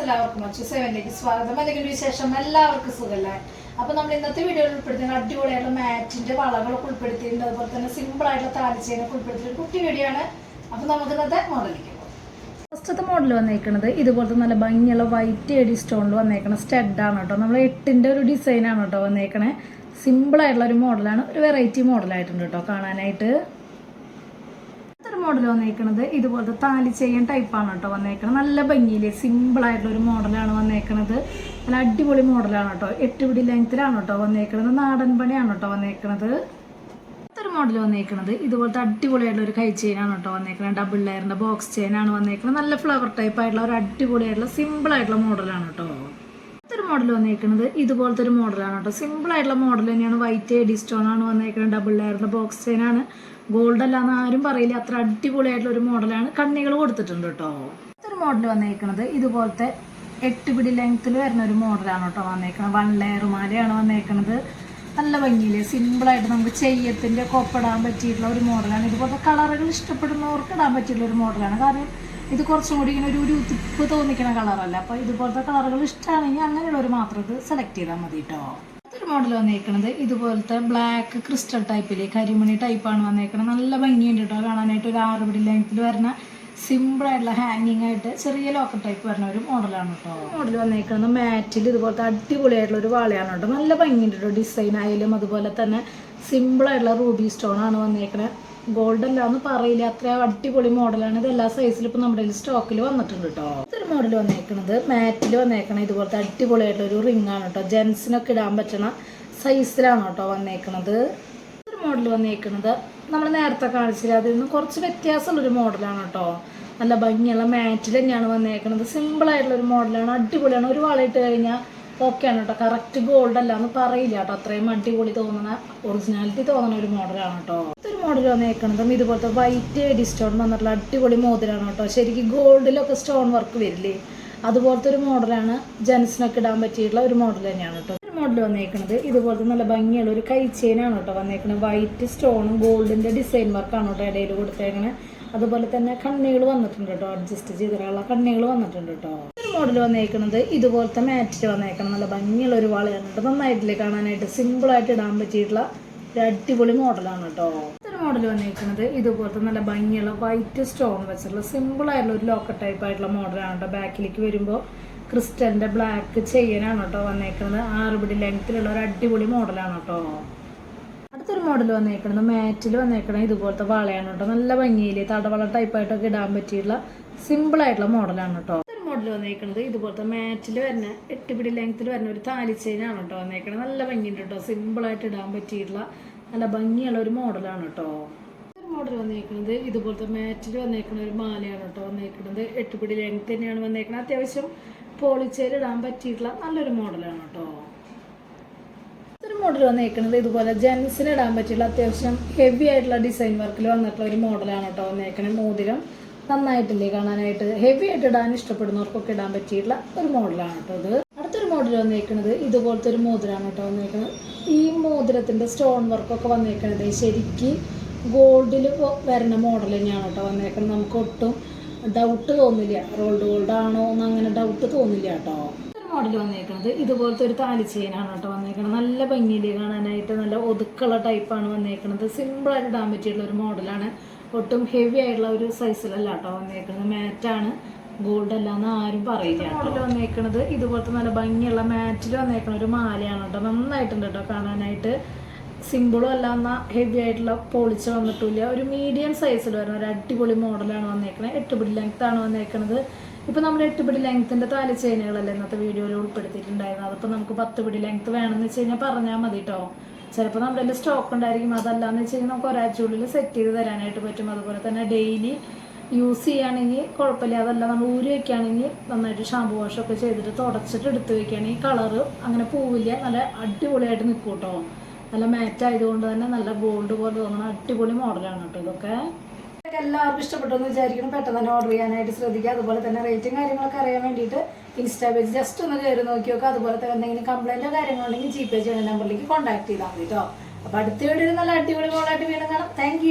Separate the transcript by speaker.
Speaker 1: എല്ലാവർക്കും അച്ചു സെവനിലേക്ക് സ്വാഗതം. അല്ലെങ്കിൽ വിശേഷം? എല്ലാവർക്കും സുഖമല്ലേ അപ്പൊ നമ്മൾ ഇന്നത്തെ വീഡിയോയിൽ ഉൾപ്പെടുത്തുന്ന അടിപൊളിയായിട്ടുള്ള മാറ്റിന്റെ വളകളൊക്കെ ഉൾപ്പെടുത്തിയിട്ടുണ്ട്. അതുപോലെ തന്നെ സിമ്പിൾ ആയിട്ടുള്ള താലിച്ചേനൊക്കെ ഉൾപ്പെടുത്തിയിട്ട് കുട്ടി വീഡിയോ ആണ്. അപ്പൊ നമുക്ക് ഇന്നത്തെ മോഡലിലേക്ക് ഫസ്റ്റത്തെ മോഡൽ വന്നേക്കുന്നത് ഇതുപോലത്തെ നല്ല ഭംഗിയുള്ള വൈറ്റ് എഡി സ്റ്റോണിൽ വന്നേക്കണ സ്റ്റെഡാണ് കേട്ടോ. നമ്മൾ എട്ടിന്റെ ഒരു ഡിസൈൻ ആണ് കേട്ടോ വന്നേക്കണേ. സിമ്പിൾ ആയിട്ടുള്ള ഒരു മോഡലാണ് ഒരു വെറൈറ്റി മോഡലായിട്ടുണ്ട് കേട്ടോ കാണാനായിട്ട്. മോഡൽ വന്നേക്കണത് ഇതുപോലത്തെ താലി ചെയ്യാൻ ടൈപ്പാണ് കേട്ടോ വന്നേക്കണത്. നല്ല ഭംഗിയിൽ സിമ്പിൾ ആയിട്ടുള്ള ഒരു മോഡലാണ് വന്നേക്കണത്. നല്ല അടിപൊളി മോഡലാണ് കേട്ടോ. എട്ട് പിടി ലെങ്ത്തിലാണ് കേട്ടോ വന്നേക്കണത്. നാടൻ പണിയാണ് കേട്ടോ വന്നേക്കണത്. അടുത്തൊരു മോഡൽ വന്നേക്കണത് ഇതുപോലത്തെ അടിപൊളിയായിട്ടുള്ള ഒരു കൈ ചെയിനാണ് കേട്ടോ വന്നേക്കുന്നത് ഡബിൾ ലെയറിന്റെ ബോക്സ് ചെയിനാണ് വന്നേക്കുന്നത് നല്ല ഫ്ലവർ ടൈപ്പ് ആയിട്ടുള്ള ഒരു അടിപൊളിയായിട്ടുള്ള സിമ്പിൾ ആയിട്ടുള്ള മോഡലാണ് കേട്ടോ. അടുത്തൊരു മോഡൽ വന്നേക്കുന്നത് ഇതുപോലത്തെ ഒരു മോഡലാണ് കേട്ടോ. സിമ്പിൾ ആയിട്ടുള്ള മോഡൽ തന്നെയാണ് വൈറ്റ് എഡി സ്റ്റോൺ ആണ് വന്നേക്കുന്നത് ഡബിൾ ലെയറിന്റെ ബോക്സ് ചെയിൻ ആണ്. ഗോൾഡ് അല്ലാന്ന് ആരും പറയില്ല. അത്ര അടിപൊളിയായിട്ടുള്ള ഒരു മോഡലാണ് കണ്ണികൾ കൊടുത്തിട്ടുണ്ട് കേട്ടോ. ഒരു മോഡൽ വന്നേക്കുന്നത് ഇതുപോലത്തെ എട്ട് പിടി ലെങ്ത്തിൽ വരുന്ന ഒരു മോഡലാണ് കേട്ടോ വന്നേക്കുന്നത് വൺ ലെയർ മാലയാണ് വന്നേക്കുന്നത് നല്ല ഭംഗിയിൽ സിമ്പിളായിട്ട് നമുക്ക് ചെയ്യത്തിന്റെ കൊപ്പിടാൻ പറ്റിയിട്ടുള്ള ഒരു മോഡലാണ്. ഇതുപോലത്തെ കളറുകൾ ഇഷ്ടപ്പെടുന്നവർക്ക് ഇടാൻ പറ്റിയിട്ടുള്ള ഒരു മോഡലാണ്. കാരണം ഇത് കുറച്ചും കൂടി ഇങ്ങനെ ഒരു ഒരു തോന്നിക്കുന്ന കളറല്ല? അപ്പോൾ ഇതുപോലത്തെ കളറുകൾ ഇഷ്ടമാണെങ്കിൽ അങ്ങനെയുള്ളവർ മാത്രം ഇത് സെലക്ട് ചെയ്താൽ മതി കേട്ടോ. ഒരു മോഡൽ വന്നേക്കണത്. ഇതുപോലത്തെ ബ്ലാക്ക് ക്രിസ്റ്റൽ ടൈപ്പിൽ കരിമണി ടൈപ്പാണ് വന്നേക്കണത്. നല്ല ഭംഗിയുണ്ട് കേട്ടോ കാണാനായിട്ട്. ഒരു ആറുപടി പിടി ലെങ്ത്തിൽ വരുന്ന സിമ്പിളായിട്ടുള്ള ഹാങ്ങിങ് ആയിട്ട് ചെറിയ ലോക്കർ ടൈപ്പ് വരുന്ന ഒരു മോഡലാണ് കേട്ടോ മോഡൽ വന്നേക്കുന്നത് മാറ്റിൽ ഇതുപോലത്തെ അടിപൊളിയായിട്ടുള്ള ഒരു വാളയാണ് കേട്ടോ നല്ല ഭംഗിയുണ്ട് കേട്ടോ ഡിസൈൻ ആയാലും അതുപോലെ തന്നെ സിമ്പിളായിട്ടുള്ള റൂബി സ്റ്റോൺ ആണ് വന്നേക്കണത്. ഗോൾഡ് അല്ല എന്ന് പറയില്ല. അത്ര അടിപൊളി മോഡലാണ്. ഇത് എല്ലാ സൈസിലും ഇപ്പൊ നമ്മുടെ സ്റ്റോക്കിൽ വന്നിട്ടുണ്ട് കേട്ടോ ഇതൊരു മോഡൽ വന്നേക്കണത്. മാറ്റിൽ വന്നേക്കണ ഇതുപോലത്തെ അടിപൊളിയായിട്ടുള്ള ഒരു റിംഗ് ആണ് കേട്ടോ ജെൻസിനൊക്കെ ഇടാൻ പറ്റണ സൈസിലാണ് കേട്ടോ വന്നേക്കണത്. ഒരു മോഡൽ വന്നേക്കണത്. നമ്മൾ നേരത്തെ കാണിച്ചില്ല അതിൽ നിന്ന് കുറച്ച് വ്യത്യാസമുള്ളൊരു മോഡലാണ് കേട്ടോ നല്ല ഭംഗിയുള്ള മാറ്റിൽ തന്നെയാണ് വന്നേക്കണത്. സിമ്പിൾ ആയിട്ടുള്ള ഒരു മോഡലാണ് അടിപൊളിയാണ്. ഒരു വളയിട്ട് കഴിഞ്ഞാൽ ഓക്കെയാണ് കേട്ടോ കറക്റ്റ് ഗോൾഡ് അല്ല എന്ന് പറയില്ല കേട്ടോ അത്രയും അടിപൊളി തോന്നുന്ന ഒറിജിനാലിറ്റി തോന്നുന്ന ഒരു മോഡലാണ് കേട്ടോ മോഡൽ അപ്പം ഇതുപോലത്തെ വൈറ്റ് എഡി സ്റ്റോൺ വന്നിട്ടുള്ള അടിപൊളി മോതിരാണ് കേട്ടോ. ശരിക്കും ഗോൾഡിലൊക്കെ സ്റ്റോൺ വർക്ക് വരില്ലേ? അതുപോലത്തെ ഒരു മോഡലാണ് ജെൻസിനൊക്കെ ഇടാൻ പറ്റിയിട്ടുള്ള ഒരു മോഡൽ തന്നെയാണ് കേട്ടോ. ഒരു മോഡൽ വന്നേക്കുന്നത് ഇതുപോലത്തെ നല്ല ഭംഗിയുള്ള ഒരു കൈ ചെയിനാണ് കേട്ടോ വന്നേക്കുന്നത് വൈറ്റ് സ്റ്റോണും ഗോൾഡിന്റെ ഡിസൈൻ വർക്കാണ് കേട്ടോ ഇടയിൽ കൊടുത്തേക്കണേ. അതുപോലെ തന്നെ കണ്ണികൾ വന്നിട്ടുണ്ട് കേട്ടോ. അഡ്ജസ്റ്റ് ചെയ്തിട്ടുള്ള കണ്ണികൾ വന്നിട്ടുണ്ട് കേട്ടോ. മോഡൽ വന്നേക്കുന്നത് ഇതുപോലത്തെ മാറ്റിൽ വന്നേക്കണം നല്ല ഭംഗിയുള്ള ഒരു വളയാണ് കേട്ടോ. നന്നായിട്ടില്ലേ കാണാനായിട്ട്? സിമ്പിളായിട്ട് ഇടാൻ പറ്റിയിട്ടുള്ള ഒരു അടിപൊളി മോഡലാണ് കേട്ടോ. മോഡൽ വന്നിരിക്കുന്നത് ഇതുപോലത്തെ നല്ല ഭംഗിയുള്ള വൈറ്റ് സ്റ്റോൺ വെച്ചിട്ടുള്ള സിമ്പിൾ ആയിട്ടുള്ള ഒരു ലോക്കർ ടൈപ്പ് ആയിട്ടുള്ള മോഡലാണ് കേട്ടോ ബാക്കിലേക്ക് വരുമ്പോൾ ക്രിസ്റ്റലിന്റെ ബ്ലാക്ക് ചെയ്യാനാണ് കേട്ടോ വന്നേക്കുന്നത്. ആറുപടി പിടി ലെങ്ത്തിലുള്ള ഒരു അടിപൊളി മോഡലാണ് കേട്ടോ അടുത്തൊരു മോഡൽ വന്നേക്കുന്നത് മാറ്റിൽ വന്നേക്കണത് ഇതുപോലത്തെ വളയാണ് കേട്ടോ നല്ല ഭംഗിയിൽ തടവള ടൈപ്പ് ആയിട്ടൊക്കെ ഇടാൻ പറ്റിയിട്ടുള്ള സിമ്പിൾ ആയിട്ടുള്ള മോഡലാണ് കേട്ടോ മോഡൽ വന്നേക്കുന്നത് ഇതുപോലത്തെ മാറ്റിൽ വരുന്ന എട്ട് പിടി ലെങ്ത്തിൽ വരുന്ന ഒരു താലി ചെയിനാണ് കേട്ടോ വന്നേക്കുന്നത്. നല്ല ഭംഗിയുണ്ട് കേട്ടോ സിമ്പിൾ ആയിട്ട് ഇടാൻ പറ്റിയിട്ടുള്ള നല്ല ഭംഗിയുള്ള ഒരു മോഡലാണ് കേട്ടോ. ഒരു മോഡൽ വന്നേക്കുന്നത് ഇതുപോലത്തെ മാറ്റിൽ വന്നേക്കുന്ന ഒരു മാലയാണ് കേട്ടോ വന്നേക്കുന്നത് എട്ടുപിടി ലെങ്ത് തന്നെയാണ് വന്നേക്കുന്നത് അത്യാവശ്യം പോളിച്ചേൽ ഇടാൻ പറ്റിയിട്ടുള്ള നല്ലൊരു മോഡലാണ് കേട്ടോ. ഒരു മോഡൽ വന്നേക്കുന്നത് ഇതുപോലെ ജെൻസിന് ഇടാൻ പറ്റിയുള്ള അത്യാവശ്യം ഹെവി ആയിട്ടുള്ള ഡിസൈൻ വർക്കിൽ വന്നിട്ടുള്ള ഒരു മോഡലാണ് കേട്ടോ വന്നേക്കുന്നത് മോതിരം നന്നായിട്ടില്ലേ കാണാനായിട്ട്? ഹെവി ആയിട്ട് ഇടാൻ ഇഷ്ടപ്പെടുന്നവർക്കൊക്കെ ഇടാൻ പറ്റിയിട്ടുള്ള ഒരു മോഡലാണ് കേട്ടോ ഇത്. അടുത്തൊരു മോഡൽ വന്നേക്കുന്നത് ഇതുപോലത്തെ ഒരു മോതിരമാണ് കേട്ടോ വന്നേക്കുന്നത് ഈ മോതിരത്തിന്റെ സ്റ്റോൺ വർക്കൊക്കെ വന്നേക്കണത്. ശരിക്ക് ഗോൾഡിൽ വരുന്ന മോഡൽ തന്നെയാണ് കേട്ടോ വന്നേക്കുന്നത് നമുക്ക് ഒട്ടും ഡൗട്ട് തോന്നില്ല. റോൾഡ് ഗോൾഡ് ആണോ എന്ന് അങ്ങനെ ഡൗട്ട് തോന്നില്ല കേട്ടോ. മോഡൽ വന്നേക്കുന്നത് ഇതുപോലത്തെ ഒരു താലി കേട്ടോ വന്നേക്കുന്നത് നല്ല ഭംഗിയിൽ കാണാനായിട്ട് നല്ല ഒതുക്കുള്ള ടൈപ്പാണ് വന്നേക്കുന്നത് സിമ്പിളായിട്ട് ഇടാൻ പറ്റിയിട്ടുള്ള ഒരു മോഡലാണ് ഒട്ടും ഹെവി ആയിട്ടുള്ള ഒരു സൈസിലല്ല കേട്ടോ വന്നേക്കുന്നത് മാറ്റാണ് ഗോൾഡ് അല്ല എന്ന് ആരും പറയില്ല മോഡൽ വന്നേക്കണത് ഇതുപോലത്തെ നല്ല ഭംഗിയുള്ള മാറ്റിൽ വന്നേക്കണ ഒരു മാലയാണ് കേട്ടോ. നന്നായിട്ടുണ്ട് കേട്ടോ കാണാനായിട്ട്. സിമ്പിളും അല്ല എന്നാൽ ഹെവി ആയിട്ടുള്ള പൊളിച്ച് വന്നിട്ടില്ല ഒരു മീഡിയം സൈസിൽ വരുന്ന ഒരു അടിപൊളി മോഡലാണ് വന്നേക്കുന്നത് എട്ട് പിടി ലെങ്ത് ആണ് വന്നേക്കുന്നത് ഇപ്പൊ നമ്മൾ എട്ട് പിടി ലെങ്ത്തിന്റെ താലി ചെയിനുകളല്ലേ ഇന്നത്തെ വീഡിയോയിൽ ഉൾപ്പെടുത്തിയിട്ടുണ്ടായിരുന്നു അതിപ്പോൾ നമുക്ക് പത്ത് പിടി ലെങ്ത് വേണമെന്ന് വെച്ച് കഴിഞ്ഞാൽ പറഞ്ഞാൽ മതി കേട്ടോ. ചിലപ്പോൾ നമ്മുടെ സ്റ്റോക്ക് ഉണ്ടായിരിക്കും. അതല്ലാന്ന് വെച്ച് കഴിഞ്ഞാൽ നമുക്ക് ഒരാഴ്ചയുള്ളിൽ സെറ്റ് ചെയ്ത് തരാനായിട്ട് പറ്റും. അതുപോലെ തന്നെ ഡെയിലി യൂസ് ചെയ്യുകയാണെങ്കിൽ കുഴപ്പമില്ല. അതല്ല നമ്മൾ ഊരി വെക്കുകയാണെങ്കിൽ നന്നായിട്ട് ഷാമ്പു ഒക്കെ ചെയ്തിട്ട് തുടച്ചിട്ട് എടുത്ത് വെക്കുകയാണെങ്കിൽ കളറ് അങ്ങനെ പോവില്ല. നല്ല അടിപൊളിയായിട്ട് നിൽക്കും കേട്ടോ നല്ല മാറ്റ് ആയതുകൊണ്ട് തന്നെ നല്ല ഗോൾഡ് പോലെ തോന്നുന്ന അടിപൊളി മോഡലാണ് കേട്ടോ ഇതൊക്കെ. എല്ലാവർക്കും ഇഷ്ടപ്പെട്ടെന്ന് വിചാരിക്കണം പെട്ടെന്ന് തന്നെ ഓർഡർ ചെയ്യാനായിട്ട് ശ്രദ്ധിക്കുക. അതുപോലെ തന്നെ റേറ്റും കാര്യങ്ങളൊക്കെ അറിയാൻ വേണ്ടിയിട്ട് ഇൻസ്റ്റാ പേജ് ജസ്റ്റ് ഒന്ന് കയറി നോക്കി നോക്കുക. അതുപോലെ തന്നെ എന്തെങ്കിലും കംപ്ലൈന്റോ കാര്യങ്ങളുണ്ടെങ്കിൽ ജി പേ ചെയ്യുന്ന നമ്പറിലേക്ക് കോൺടാക്ട് ചെയ്താൽ മതി കേട്ടോ അപ്പോൾ അടുത്ത വീഡിയോ നല്ല അടിപൊളി മോളായിട്ട് വീണ്ടും കാണാം. താങ്ക്